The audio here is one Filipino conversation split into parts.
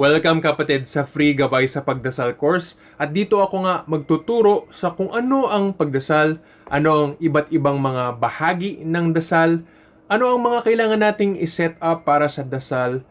Welcome kapatid sa free gabay sa pagdasal course. At dito ako nga magtuturo sa kung ano ang pagdasal, ano ang iba't ibang mga bahagi ng dasal, ano ang mga kailangan nating iset up para sa dasal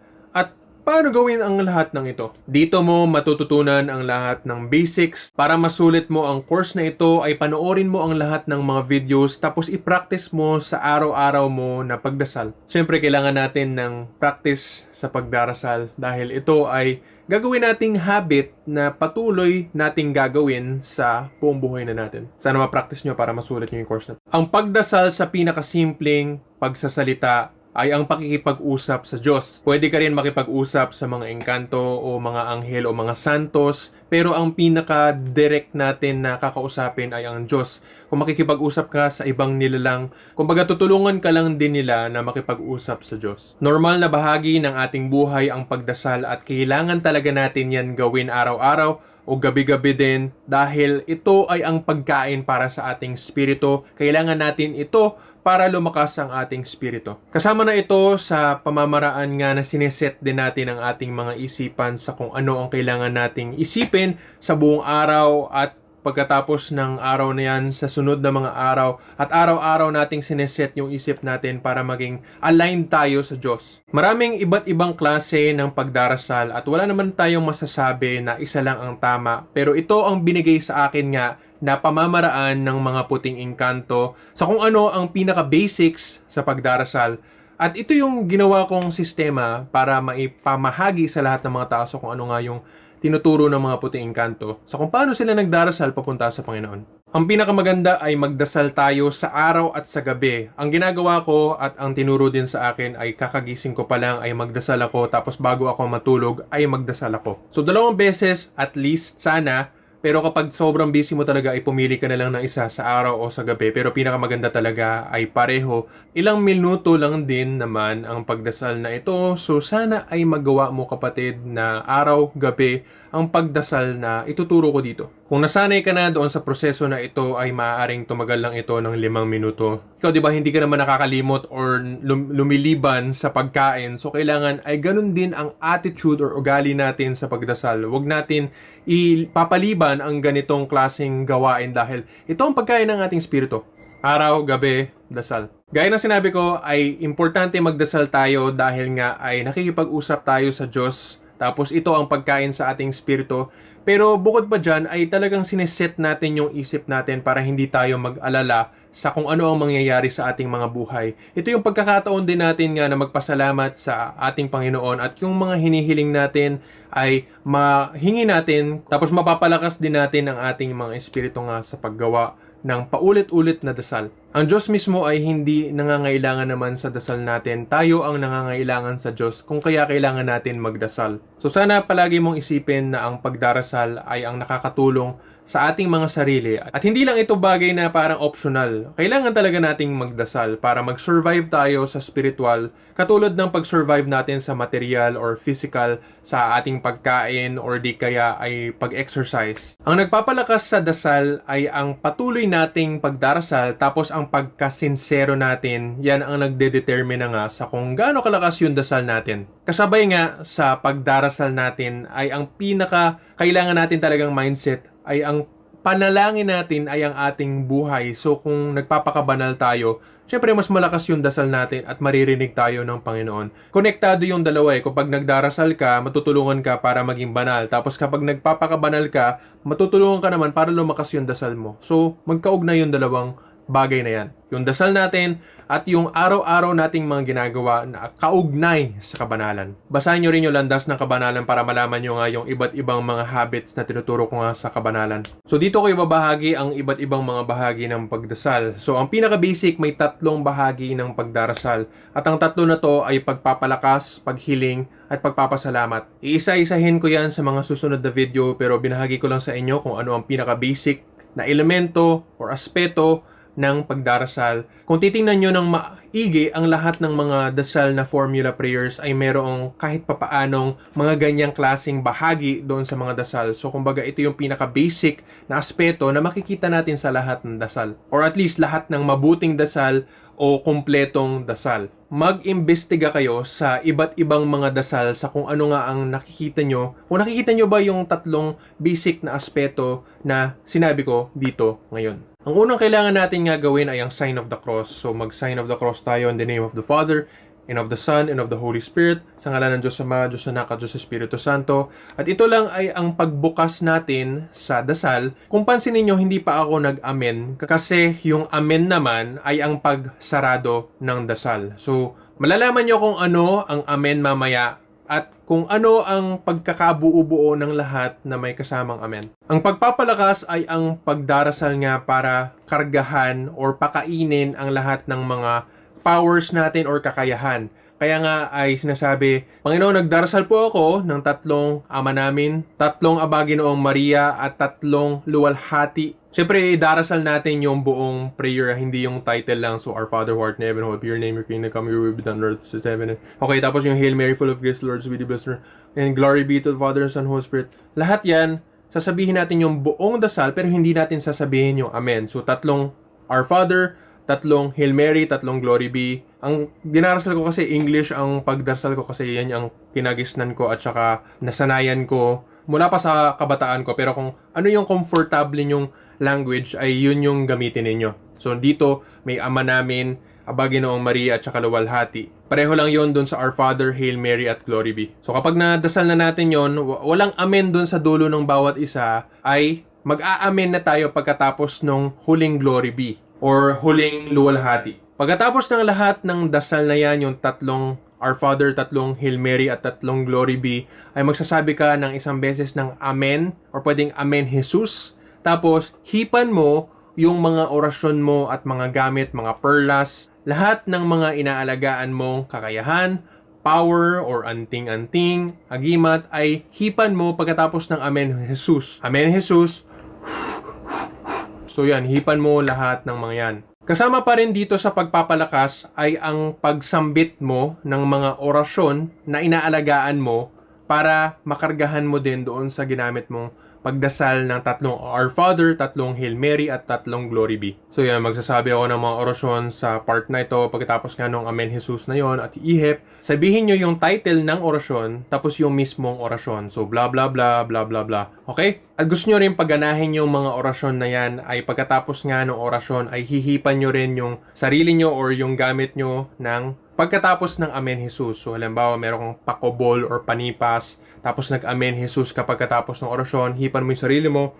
paano gawin ang lahat ng ito. Dito mo matututunan ang lahat ng basics. Para masulit mo ang course na ito ay panoorin mo ang lahat ng mga videos tapos i-practice mo sa araw-araw mo na pagdasal. Siyempre kailangan natin ng practice sa pagdarasal dahil ito ay gagawin nating habit na patuloy nating gagawin sa buong buhay na natin. Sana ma-practice nyo para masulit nyo yung course na. Ang pagdasal sa pinakasimpleng pagsasalita ay ang pakikipag-usap sa Diyos. Pwede ka rin makipag-usap sa mga engkanto o mga anghel o mga santos, pero ang pinaka-direct natin na kakausapin ay ang Diyos. Kung makikipag-usap ka sa ibang nilalang, kumbaga tutulungan ka lang din nila na makipag-usap sa Diyos. Normal na bahagi ng ating buhay ang pagdasal at kailangan talaga natin yan gawin araw-araw o gabi-gabi din dahil ito ay ang pagkain para sa ating spirito. Kailangan natin ito para lumakas ang ating spirito. Kasama na ito sa pamamaraan nga na sineset din natin ang ating mga isipan sa kung ano ang kailangan nating isipin sa buong araw at pagkatapos ng araw na yan sa sunod na mga araw at araw-araw nating sineset yung isip natin para maging aligned tayo sa Diyos. Maraming iba't ibang klase ng pagdarasal at wala naman tayong masasabi na isa lang ang tama pero ito ang binigay sa akin nga na pamamaraan ng mga puting engkanto sa kung ano ang pinaka-basics sa pagdarasal. At ito yung ginawa kong sistema para maipamahagi sa lahat ng mga tao sa kung ano nga yung tinuturo ng mga puting engkanto sa kung paano sila nagdarasal papunta sa Panginoon. Ang pinakamaganda ay magdasal tayo sa araw at sa gabi. Ang ginagawa ko at ang tinuro din sa akin ay kakagising ko pa lang ay magdasal ako tapos bago ako matulog ay magdasal ako. So dalawang beses at least sana pero kapag sobrang busy mo talaga, ay pumili ka na lang ng isa sa araw o sa gabi. Pero pinakamaganda talaga ay pareho. Ilang minuto lang din naman ang pagdasal na ito. So sana ay magawa mo kapatid na araw, gabi, ang pagdasal na ituturo ko dito. Kung nasanay ka na doon sa proseso na ito ay maaaring tumagal lang ito ng limang minuto. Ikaw di ba hindi ka naman nakakalimot or lum- lumiliban sa pagkain. So kailangan ay ganun din ang attitude or ugali natin sa pagdasal. Huwag natin ipapaliban ang ganitong klaseng gawain dahil ito ang pagkain ng ating spirito. Araw, gabi, dasal. Gaya ng sinabi ko ay importante magdasal tayo dahil nga ay nakikipag-usap tayo sa Diyos tapos ito ang pagkain sa ating spirito. Pero bukod pa dyan ay talagang sineset natin yung isip natin para hindi tayo mag-alala sa kung ano ang mangyayari sa ating mga buhay. Ito yung pagkakataon din natin nga na magpasalamat sa ating Panginoon at yung mga hinihiling natin ay mahingi natin tapos mapapalakas din natin ang ating mga espiritu nga sa paggawa ng paulit-ulit na dasal. Ang Diyos mismo ay hindi nangangailangan naman sa dasal natin. Tayo ang nangangailangan sa Diyos kung kaya kailangan natin magdasal. So sana palagi mong isipin na ang pagdarasal ay ang nakakatulong sa ating mga sarili. At hindi lang ito bagay na parang optional. Kailangan talaga nating magdasal para mag-survive tayo sa spiritual katulad ng pag-survive natin sa material or physical sa ating pagkain or di kaya ay pag-exercise. Ang nagpapalakas sa dasal ay ang patuloy nating pagdarasal tapos ang pagkasinsero natin, yan ang nagdedetermine nga sa kung gaano kalakas yung dasal natin. Kasabay nga sa pagdarasal natin ay ang pinaka kailangan natin talagang mindset ay ang panalangin natin ay ang ating buhay. So kung nagpapakabanal tayo, syempre mas malakas yung dasal natin at maririnig tayo ng Panginoon. Konektado yung dalawa eh. Kapag nagdarasal ka, matutulungan ka para maging banal. Tapos kapag nagpapakabanal ka, matutulungan ka naman para lumakas yung dasal mo. So magkaugnay yung dalawang bagay na yan. Yung dasal natin at yung araw-araw nating mga ginagawa na kaugnay sa kabanalan. Basahin nyo rin yung landas ng kabanalan para malaman nyo nga yung iba't ibang mga habits na tinuturo ko nga sa kabanalan. So dito ko ibabahagi ang iba't ibang mga bahagi ng pagdasal. So ang pinaka-basic may tatlong bahagi ng pagdarasal. At ang tatlo na to ay pagpapalakas, paghiling, at pagpapasalamat. Iisa-isahin ko yan sa mga susunod na video pero binahagi ko lang sa inyo kung ano ang pinaka-basic na elemento or aspeto ng pagdarasal. Kung titingnan nyo ng maigi, ang lahat ng mga dasal na formula prayers ay merong kahit papaanong mga ganyang klasing bahagi doon sa mga dasal. So, kumbaga, ito yung pinaka-basic na aspeto na makikita natin sa lahat ng dasal. Or at least lahat ng mabuting dasal o kumpletong dasal. Mag-imbestiga kayo sa iba't ibang mga dasal sa kung ano nga ang nakikita nyo. Kung nakikita nyo ba yung tatlong basic na aspeto na sinabi ko dito ngayon. Ang unang kailangan natin nga gawin ay ang sign of the cross. So mag-sign of the cross tayo in the name of the Father, and of the Son, and of the Holy Spirit, sa ngalan ng Diyos Ama, Diyos Anak, at Diyos Espiritu Santo. At ito lang ay ang pagbukas natin sa dasal. Kung pansinin nyo, hindi pa ako nag-amen, kasi yung amen naman ay ang pagsarado ng dasal. So, malalaman nyo kung ano ang amen mamaya at kung ano ang pagkakabuo-buo ng lahat na may kasamang amen. Ang pagpapalakas ay ang pagdarasal nga para kargahan or pakainin ang lahat ng mga powers natin or kakayahan. Kaya nga ay sinasabi, Panginoon, nagdarasal po ako ng tatlong ama namin, tatlong abaginoong Maria at tatlong luwalhati. Siyempre, darasal natin yung buong prayer, hindi yung title lang. So, Our Father who art in heaven, hope your name, your kingdom come, your will be done on earth as in heaven. Okay, tapos yung Hail Mary, full of grace, Lord is with you, blessed and glory be to the Father, and Son, Holy Spirit. Lahat yan, sasabihin natin yung buong dasal, pero hindi natin sasabihin yung Amen. So, tatlong Our Father, tatlong Hail Mary, tatlong Glory be. Ang dinarasal ko kasi English, ang pagdarasal ko kasi yan ang kinagisnan ko at saka nasanayan ko mula pa sa kabataan ko. Pero kung ano yung comfortable yung language ay yun yung gamitin ninyo. So dito may ama namin, Abaginoong Maria at saka Luwalhati. Pareho lang yon dun sa Our Father, Hail Mary at Glory be. So kapag nadasal na natin yon, wa- walang amen dun sa dulo ng bawat isa ay mag-aamen na tayo pagkatapos ng huling Glory be or huling Luwalhati. Pagkatapos ng lahat ng dasal na yan, yung tatlong Our Father, tatlong Hail Mary at tatlong Glory be, ay magsasabi ka ng isang beses ng Amen or pwedeng Amen Jesus. Tapos, hipan mo yung mga orasyon mo at mga gamit, mga perlas, lahat ng mga inaalagaan mong kakayahan, power or anting-anting, agimat ay hipan mo pagkatapos ng Amen Jesus. Amen Jesus. So yan, hipan mo lahat ng mga yan. Kasama pa rin dito sa pagpapalakas ay ang pagsambit mo ng mga orasyon na inaalagaan mo para makargahan mo din doon sa ginamit mong pagdasal ng tatlong Our Father, tatlong Hail Mary at tatlong Glory be. So yan, magsasabi ako ng mga orasyon sa part na ito pagkatapos nga nung Amen Jesus na yon at ihip. Sabihin nyo yung title ng orasyon tapos yung mismong orasyon. So bla bla bla bla bla bla. Okay? At gusto nyo rin paganahin yung mga orasyon na yan ay pagkatapos nga ng orasyon ay hihipan nyo rin yung sarili nyo or yung gamit nyo ng pagkatapos ng Amen Jesus. So halimbawa meron kang pakobol or panipas tapos nag-Amen Jesus kapag katapos ng orasyon, hipan mo yung sarili mo.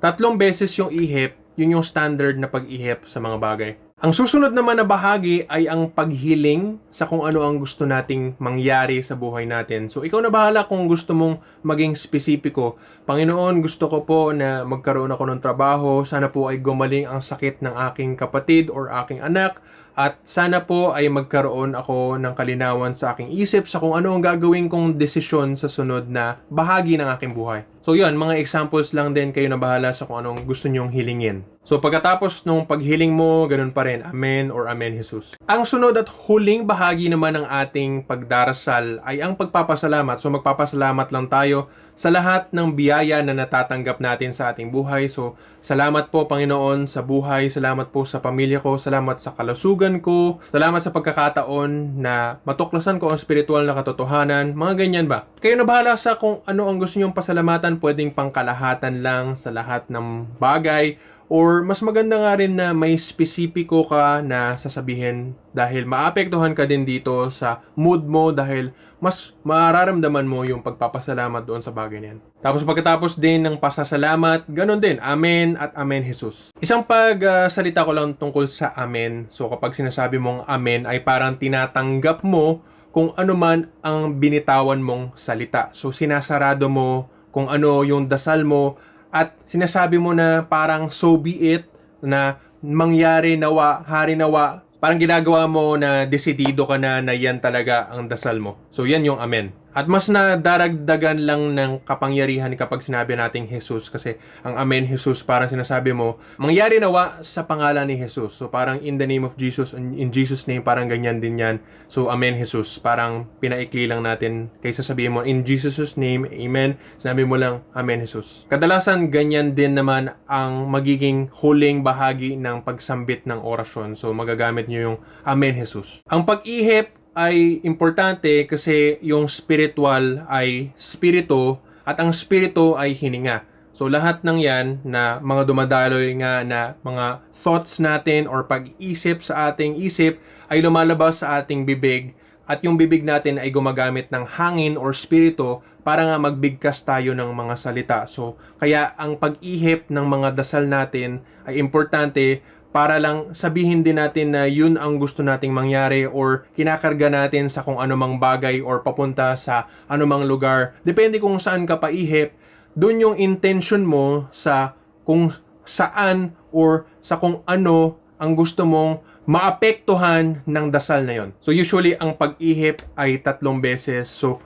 Tatlong beses yung ihip, yun yung standard na pag-ihip sa mga bagay. Ang susunod naman na bahagi ay ang paghiling sa kung ano ang gusto nating mangyari sa buhay natin. So ikaw na bahala kung gusto mong maging spesipiko. Panginoon, gusto ko po na magkaroon ako ng trabaho. Sana po ay gumaling ang sakit ng aking kapatid or aking anak. At sana po ay magkaroon ako ng kalinawan sa aking isip sa kung ano ang gagawin kong desisyon sa sunod na bahagi ng aking buhay. So yun, mga examples lang din kayo na bahala sa kung anong gusto nyong hilingin. So pagkatapos nung paghiling mo, ganun pa rin, Amen or Amen Jesus. Ang sunod at huling bahagi naman ng ating pagdarasal ay ang pagpapasalamat. So magpapasalamat lang tayo sa lahat ng biyaya na natatanggap natin sa ating buhay. So, salamat po Panginoon sa buhay, salamat po sa pamilya ko, salamat sa kalusugan ko, salamat sa pagkakataon na matuklasan ko ang spiritual na katotohanan, mga ganyan ba? Kayo na bahala sa kung ano ang gusto nyong pasalamatan, pwedeng pangkalahatan lang sa lahat ng bagay, or mas maganda nga rin na may spesipiko ka na sasabihin dahil maapektuhan ka din dito sa mood mo dahil mas mararamdaman mo yung pagpapasalamat doon sa bagay na yan. Tapos pagkatapos din ng pasasalamat, ganun din, Amen at Amen Jesus. Isang pagsalita ko lang tungkol sa Amen. So kapag sinasabi mong Amen ay parang tinatanggap mo kung ano man ang binitawan mong salita. So sinasarado mo kung ano yung dasal mo at sinasabi mo na parang so be it na mangyari nawa, hari nawa, parang ginagawa mo na desidido ka na na yan talaga ang dasal mo. So yan yung amen. At mas nadaragdagan lang ng kapangyarihan kapag sinabi nating Jesus kasi ang Amen Jesus parang sinasabi mo, mangyari nawa sa pangalan ni Jesus. So parang in the name of Jesus, in, Jesus name parang ganyan din yan. So Amen Jesus, parang pinaikli lang natin kaysa sabihin mo in Jesus' name, Amen. Sinabi mo lang Amen Jesus. Kadalasan ganyan din naman ang magiging huling bahagi ng pagsambit ng orasyon. So magagamit nyo yung Amen Jesus. Ang pag-ihip ay importante kasi yung spiritual ay spirito at ang spirito ay hininga. So lahat ng yan na mga dumadaloy nga na mga thoughts natin or pag-iisip sa ating isip ay lumalabas sa ating bibig at yung bibig natin ay gumagamit ng hangin or spirito para nga magbigkas tayo ng mga salita. So kaya ang pag-ihip ng mga dasal natin ay importante para lang sabihin din natin na yun ang gusto nating mangyari or kinakarga natin sa kung anumang bagay or papunta sa anumang lugar. Depende kung saan ka paihip, dun yung intention mo sa kung saan or sa kung ano ang gusto mong maapektuhan ng dasal na yon. So usually ang pag-ihip ay tatlong beses. So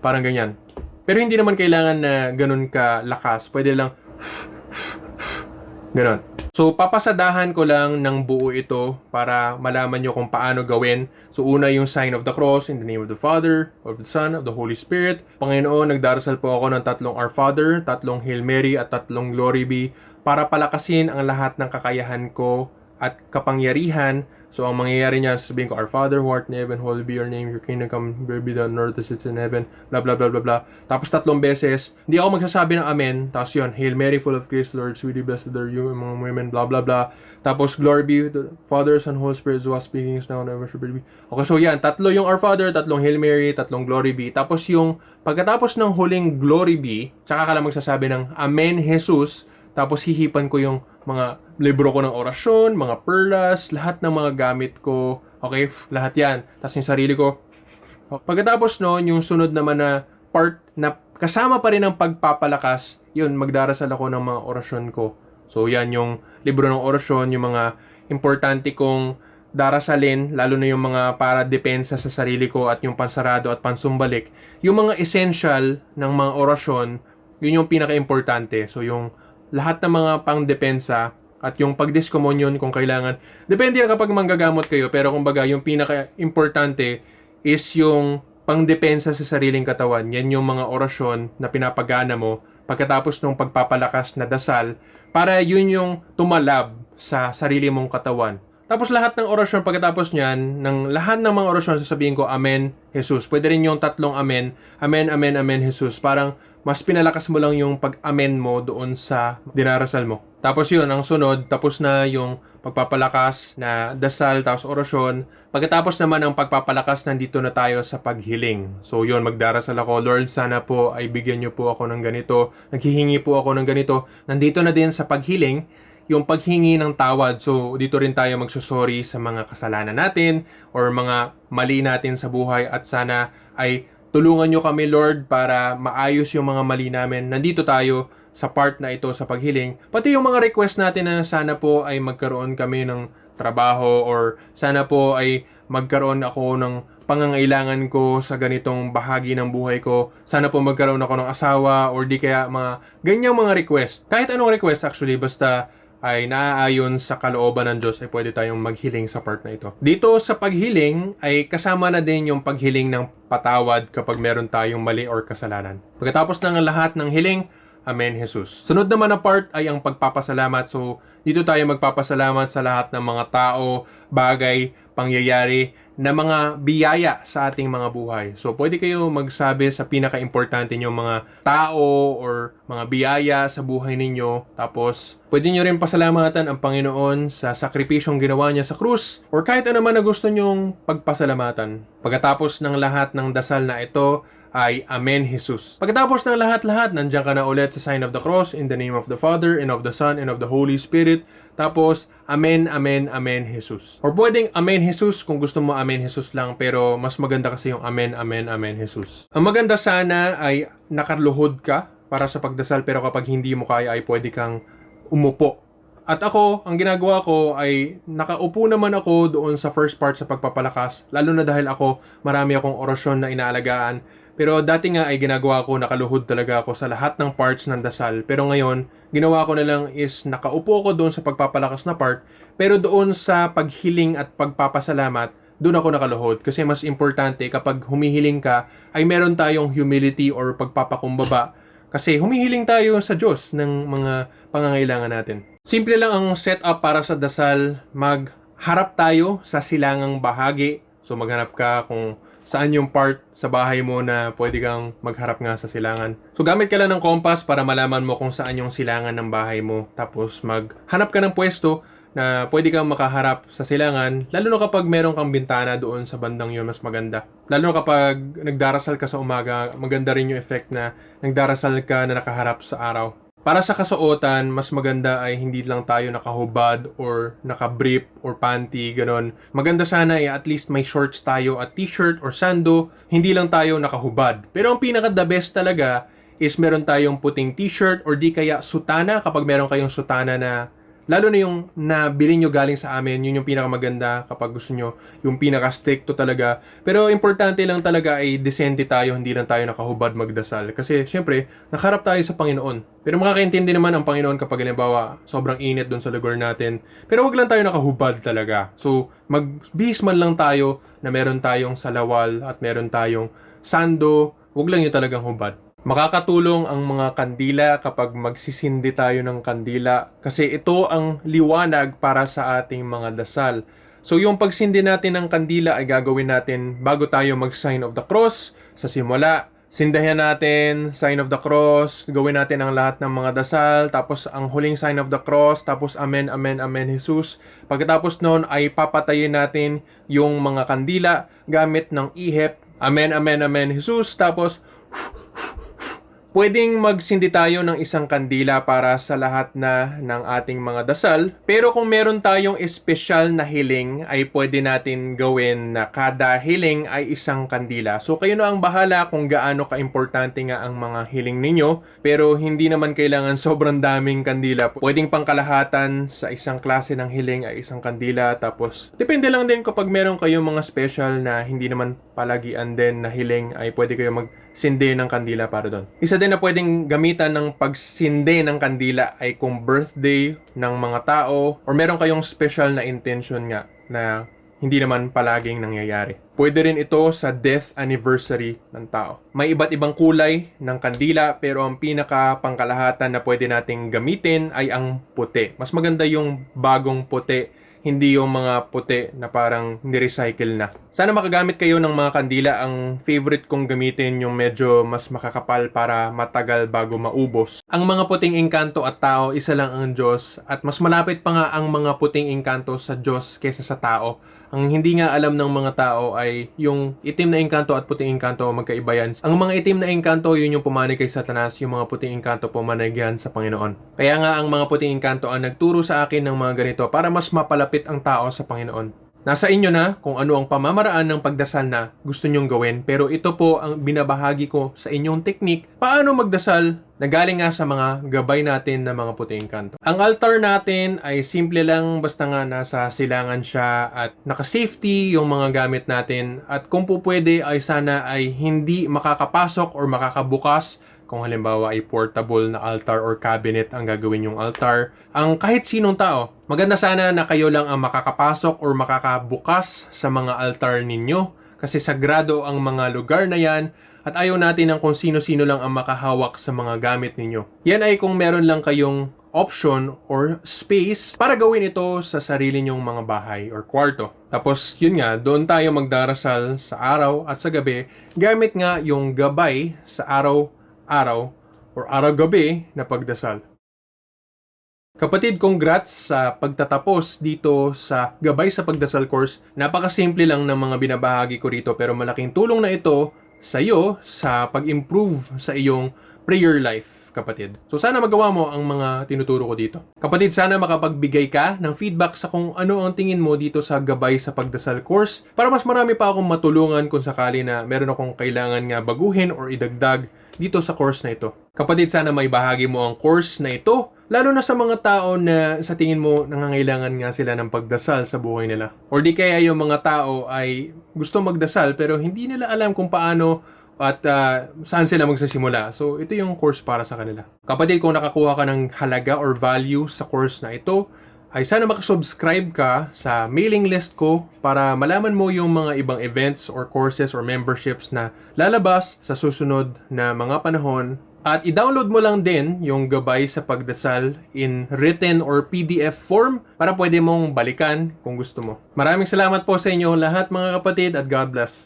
parang ganyan. Pero hindi naman kailangan na ganun ka lakas. Pwede lang Ganon. So, papasadahan ko lang ng buo ito para malaman nyo kung paano gawin. So, una yung sign of the cross in the name of the Father, of the Son, of the Holy Spirit. Panginoon, nagdarasal po ako ng tatlong Our Father, tatlong Hail Mary, at tatlong Glory Be para palakasin ang lahat ng kakayahan ko at kapangyarihan. So, ang mangyayari niya, sasabihin ko, Our Father who art in heaven, holy be your name, your kingdom come, your be done, on earth as it's in heaven, blah, blah, blah, blah, blah. Tapos tatlong beses, hindi ako magsasabi ng Amen. Tapos yun, Hail Mary, full of grace, Lord, sweetie, blessed are you among women, blah, blah, blah. Tapos, glory be to the Father, Son, Holy Spirit, who was speaking is now, and ever should be. Okay, so yan, tatlo yung Our Father, tatlong Hail Mary, tatlong Glory be. Tapos yung, pagkatapos ng huling Glory be, tsaka ka lang magsasabi ng Amen, Jesus, tapos hihipan ko yung mga libro ko ng orasyon, mga perlas, lahat ng mga gamit ko. Okay, lahat yan. Tapos yung sarili ko. Pagkatapos noon, yung sunod naman na part na kasama pa rin ang pagpapalakas, yun, magdarasal ako ng mga orasyon ko. So yan yung libro ng orasyon, yung mga importante kong darasalin, lalo na yung mga para depensa sa sarili ko at yung pansarado at pansumbalik. Yung mga essential ng mga orasyon, yun yung pinaka-importante. So yung lahat ng mga pangdepensa at yung pagdiskomunyon kung kailangan. Depende yan kapag manggagamot kayo, pero kumbaga yung pinaka-importante is yung pangdepensa sa sariling katawan. Yan yung mga orasyon na pinapagana mo pagkatapos ng pagpapalakas na dasal para yun yung tumalab sa sarili mong katawan. Tapos lahat ng orasyon pagkatapos niyan, ng lahat ng mga orasyon sasabihin ko, Amen, Jesus. Pwede rin yung tatlong Amen, Amen, Amen, Amen, Jesus. Parang mas pinalakas mo lang yung pag-amen mo doon sa dinarasal mo. Tapos yun, ang sunod, tapos na yung pagpapalakas na dasal, tapos orasyon. Pagkatapos naman ng pagpapalakas, nandito na tayo sa paghiling. So yun, magdarasal ako, Lord, sana po ay bigyan niyo po ako ng ganito. Naghihingi po ako ng ganito. Nandito na din sa paghiling, yung paghingi ng tawad. So, dito rin tayo magsusorry sa mga kasalanan natin or mga mali natin sa buhay at sana ay tulungan nyo kami, Lord, para maayos yung mga mali namin. Nandito tayo sa part na ito sa paghiling. Pati yung mga request natin na sana po ay magkaroon kami ng trabaho or sana po ay magkaroon ako ng pangangailangan ko sa ganitong bahagi ng buhay ko. Sana po magkaroon ako ng asawa or di kaya mga ganyang mga request. Kahit anong request actually, basta ay naaayon sa kalooban ng Diyos ay pwede tayong maghiling sa part na ito. Dito sa paghiling ay kasama na din yung paghiling ng patawad kapag meron tayong mali or kasalanan. Pagkatapos ng lahat ng hiling, Amen, Jesus. Sunod naman na part ay ang pagpapasalamat. So, dito tayo magpapasalamat sa lahat ng mga tao, bagay, pangyayari na mga biyaya sa ating mga buhay. So, pwede kayo magsabi sa pinaka-importante nyo mga tao or mga biyaya sa buhay ninyo. Tapos, pwede nyo rin pasalamatan ang Panginoon sa sakripisyong ginawa niya sa krus or kahit ano man na gusto nyong pagpasalamatan. Pagkatapos ng lahat ng dasal na ito, ay Amen Jesus. Pagkatapos ng lahat-lahat, nandiyan ka na ulit sa sign of the cross in the name of the Father and of the Son and of the Holy Spirit. Tapos, Amen, Amen, Amen Jesus. Or pwedeng Amen Jesus kung gusto mo Amen Jesus lang pero mas maganda kasi yung Amen, Amen, Amen Jesus. Ang maganda sana ay nakaluhod ka para sa pagdasal pero kapag hindi mo kaya ay pwede kang umupo At ako, ang ginagawa ko ay nakaupo naman ako doon sa first part sa pagpapalakas. Lalo na dahil ako, marami akong orasyon na inaalagaan. Pero dati nga ay ginagawa ko, nakaluhod talaga ako sa lahat ng parts ng dasal. Pero ngayon, ginawa ko na lang is nakaupo ko doon sa pagpapalakas na part. Pero doon sa paghiling at pagpapasalamat, doon ako nakaluhod. Kasi mas importante kapag humihiling ka, ay meron tayong humility or pagpapakumbaba. Kasi humihiling tayo sa Diyos ng mga pangangailangan natin. Simple lang ang setup para sa dasal. Magharap tayo sa silangang bahagi. So maghanap ka kung saan yung part sa bahay mo na pwede kang magharap nga sa silangan. So gamit ka lang ng compass para malaman mo kung saan yung silangan ng bahay mo. Tapos maghanap ka ng pwesto na pwede kang makaharap sa silangan, lalo na kapag meron kang bintana doon sa bandang yun, mas maganda. Lalo na kapag nagdarasal ka sa umaga, maganda rin yung effect na nagdarasal ka na nakaharap sa araw. Para sa kasuotan, mas maganda ay hindi lang tayo nakahubad or nakabrief or panty, ganon. Maganda sana ay at least may shorts tayo at t-shirt or sando, hindi lang tayo nakahubad. Pero ang pinaka the best talaga is meron tayong puting t-shirt or di kaya sutana kapag meron kayong sutana na lalo na yung nabili nyo galing sa amin, yun yung pinakamaganda kapag gusto nyo, yung pinaka-stricto talaga. Pero importante lang talaga ay desente tayo, hindi lang tayo nakahubad magdasal. Kasi syempre, nakaharap tayo sa Panginoon. Pero makakaintindi naman ang Panginoon kapag halimbawa, sobrang init doon sa lugar natin. Pero wag lang tayo nakahubad talaga. So, magbihis man lang tayo na meron tayong salawal at meron tayong sando, wag lang yung talagang hubad. Makakatulong ang mga kandila kapag magsisindi tayo ng kandila kasi ito ang liwanag para sa ating mga dasal. So yung pagsindi natin ng kandila ay gagawin natin bago tayo mag-sign of the cross sa simula. Sindahan natin, sign of the cross, gawin natin ang lahat ng mga dasal, tapos ang huling sign of the cross, tapos amen, amen, amen, Jesus. Pagkatapos noon ay papatayin natin yung mga kandila gamit ng ihip, amen, amen, amen, Jesus. Tapos Pwedeng magsindi tayo ng isang kandila para sa lahat na ng ating mga dasal. Pero kung meron tayong espesyal na hiling, ay pwede natin gawin na kada hiling ay isang kandila. So kayo na ang bahala kung gaano ka-importante nga ang mga hiling ninyo. Pero hindi naman kailangan sobrang daming kandila. Pwedeng pangkalahatan sa isang klase ng hiling ay isang kandila. Tapos, depende lang din kapag meron kayong mga special na hindi naman palagian din na hiling, ay pwede kayo mag sindi ng kandila para doon. Isa din na pwedeng gamitan ng pagsindi ng kandila ay kung birthday ng mga tao or meron kayong special na intention nga na hindi naman palaging nangyayari. Pwede rin ito sa death anniversary ng tao. May iba't ibang kulay ng kandila pero ang pinaka pangkalahatan na pwede nating gamitin ay ang puti. Mas maganda yung bagong puti hindi yung mga puti na parang ni-recycle na. Sana makagamit kayo ng mga kandila. Ang favorite kong gamitin yung medyo mas makakapal para matagal bago maubos. Ang mga puting engkanto at tao, isa lang ang Diyos. At mas malapit pa nga ang mga puting engkanto sa Diyos kesa sa tao. Ang hindi nga alam ng mga tao ay yung itim na engkanto at puting engkanto magkaiba yan. Ang mga itim na engkanto, yun yung pumanay kay Satanas. Yung mga puting engkanto pumanay yan sa Panginoon. Kaya nga ang mga puting engkanto ang nagturo sa akin ng mga ganito para mas mapalapit ang tao sa Panginoon. Nasa inyo na kung ano ang pamamaraan ng pagdasal na gusto nyong gawin. Pero ito po ang binabahagi ko sa inyong teknik paano magdasal na galing nga sa mga gabay natin na mga puting kanto. Ang altar natin ay simple lang basta nga nasa silangan siya at naka-safety yung mga gamit natin at kung po pwede ay sana ay hindi makakapasok or makakabukas kung halimbawa ay portable na altar or cabinet ang gagawin yung altar, ang kahit sinong tao, maganda sana na kayo lang ang makakapasok or makakabukas sa mga altar ninyo kasi sagrado ang mga lugar na yan at ayaw natin ng kung sino-sino lang ang makahawak sa mga gamit ninyo. Yan ay kung meron lang kayong option or space para gawin ito sa sarili nyong mga bahay or kwarto. Tapos yun nga, doon tayo magdarasal sa araw at sa gabi gamit nga yung gabay sa araw araw or araw-gabi na pagdasal. Kapatid, congrats sa pagtatapos dito sa Gabay sa Pagdasal course. Napakasimple lang ng mga binabahagi ko rito pero malaking tulong na ito sa iyo sa pag-improve sa iyong prayer life, kapatid. So sana magawa mo ang mga tinuturo ko dito. Kapatid, sana makapagbigay ka ng feedback sa kung ano ang tingin mo dito sa Gabay sa Pagdasal course para mas marami pa akong matulungan kung sakali na meron akong kailangan nga baguhin or idagdag dito sa course na ito. Kapatid, sana may bahagi mo ang course na ito Lalo na sa mga tao na sa tingin mo nangangailangan nga sila ng pagdasal sa buhay nila. Or di kaya yung mga tao ay gusto magdasal pero hindi nila alam kung paano at ah, saan sila magsasimula. So, ito yung course para sa kanila. Kapatid, kung nakakuha ka ng halaga or value sa course na ito, ay sana makasubscribe ka sa mailing list ko para malaman mo yung mga ibang events or courses or memberships na lalabas sa susunod na mga panahon. At i-download mo lang din yung gabay sa pagdasal in written or PDF form para pwede mong balikan kung gusto mo. Maraming salamat po sa inyo lahat mga kapatid at God bless.